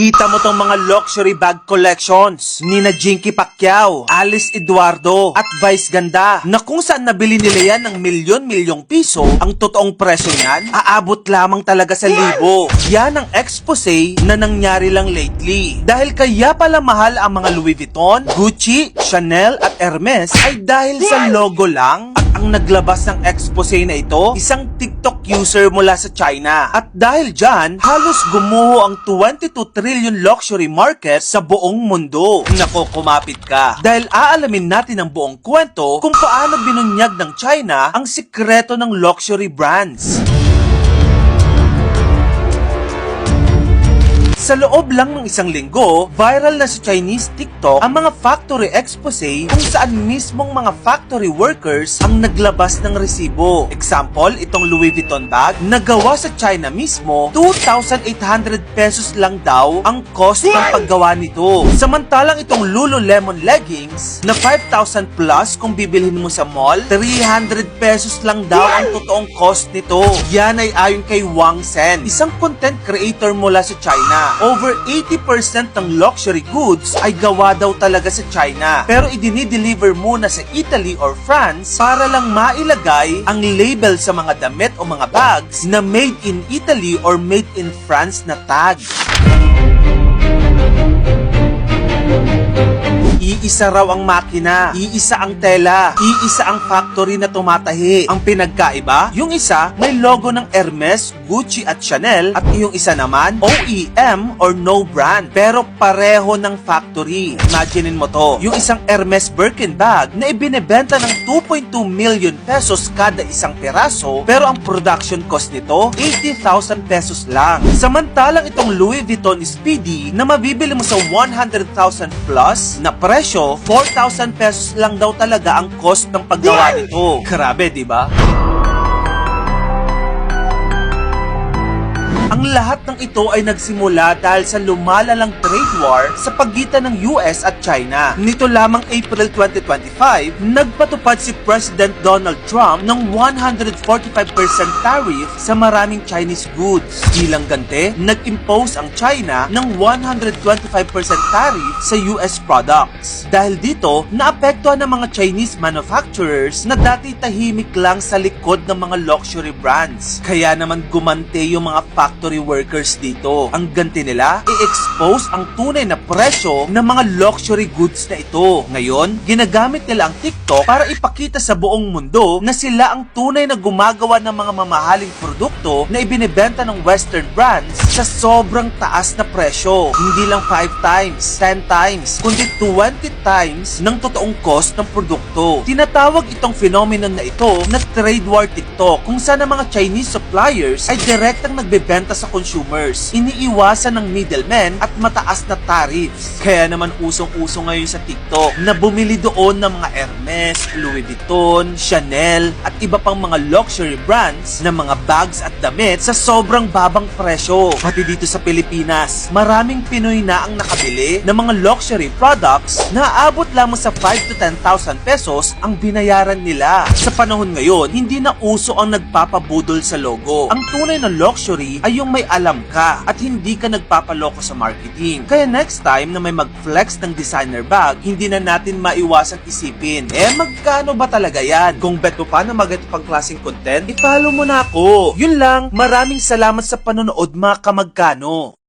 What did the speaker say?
Kita mo tong mga luxury bag collections ni na Jinky Pacquiao, Alice Eduardo at Vice Ganda na kung saan nabili nila yan ng milyon-milyong piso, ang totoong presyo niyan, aabot lamang talaga sa libo. Yan ang expose na nangyari lang lately. Dahil kaya pala mahal ang mga Louis Vuitton, Gucci, Chanel at Hermes ay dahil sa logo lang ang naglabas ng expose na ito, isang TikTok user mula sa China. At dahil dyan, halos gumuho ang 22 trillion luxury market sa buong mundo. Nako, kumapit ka. Dahil aalamin natin ang buong kwento kung paano binunyag ng China ang sikreto ng luxury brands. Sa loob lang ng isang linggo, viral na sa Chinese TikTok ang mga factory expose kung saan mismong mga factory workers ang naglabas ng resibo. Example, itong Louis Vuitton bag, nagawa sa China mismo, 2,800 pesos lang daw ang cost ng paggawa nito. Samantalang itong Lululemon leggings na 5,000 plus kung bibilhin mo sa mall, 300 pesos lang daw ang totoong cost nito. Yan ay ayon kay Wang Sen, isang content creator mula sa China. Over 80% ng luxury goods ay gawa daw talaga sa China. Pero idinideliver muna sa Italy or France para lang mailagay ang label sa mga damit o mga bags na made in Italy or made in France na tag. Iisa raw ang makina, iisa ang tela, iisa ang factory na tumatahi. Ang pinagkaiba, yung isa may logo ng Hermes, Gucci at Chanel at yung isa naman OEM or no brand pero pareho ng factory. Imaginein mo to, yung isang Hermes Birkin bag na ibinebenta ng 2.2 million pesos kada isang peraso pero ang production cost nito 80,000 pesos lang. Samantalang itong Louis Vuitton Speedy na mabibili mo sa 100,000 plus na presyo, 4,000 pesos lang daw talaga ang cost ng paggawa nito. Grabe, di ba? Ang lahat ng ito ay nagsimula dahil sa lumalalang trade war sa pagitan ng US at China. Nito lamang April 2025, nagpatupad si President Donald Trump ng 145% tariff sa maraming Chinese goods. Bilang gante, nag-impose ang China ng 125% tariff sa US products. Dahil dito, naapektuhan ng mga Chinese manufacturers na dati tahimik lang sa likod ng mga luxury brands. Kaya naman gumante yung mga factory workers dito. Ang ganti nila, i-expose ang tunay na presyo ng mga luxury goods na ito. Ngayon, ginagamit nila ang TikTok para ipakita sa buong mundo na sila ang tunay na gumagawa ng mga mamahaling produkto na ibinebenta ng western brands sa sobrang taas na presyo. Hindi lang 5 times, 10 times, kundi 20 times ng totoong cost ng produkto. Tinatawag itong phenomenon na ito na trade war TikTok kung saan ang mga Chinese suppliers ay direktang nagbebenta sa consumers. Iniiwasan ng middlemen at mataas na Kaya naman usong-uso ngayon sa TikTok na bumili doon ng mga Hermes, Louis Vuitton, Chanel at iba pang mga luxury brands na mga bags at damit sa sobrang babang presyo. Pati dito sa Pilipinas, maraming Pinoy na ang nakabili ng mga luxury products na aabot lamang sa 5 to 10,000 pesos ang binayaran nila. Sa panahon ngayon, hindi na uso ang nagpapabudol sa logo. Ang tunay na luxury ay yung may alam ka at hindi ka nagpapaloko sa marketing. Kaya next time na may mag-flex ng designer bag, hindi na natin maiwasang isipin, eh magkano ba talaga yan? Kung bet mo pa na mag pang klaseng content, i-follow mo na ako. Yun lang, maraming salamat sa panonood mga kamagkano.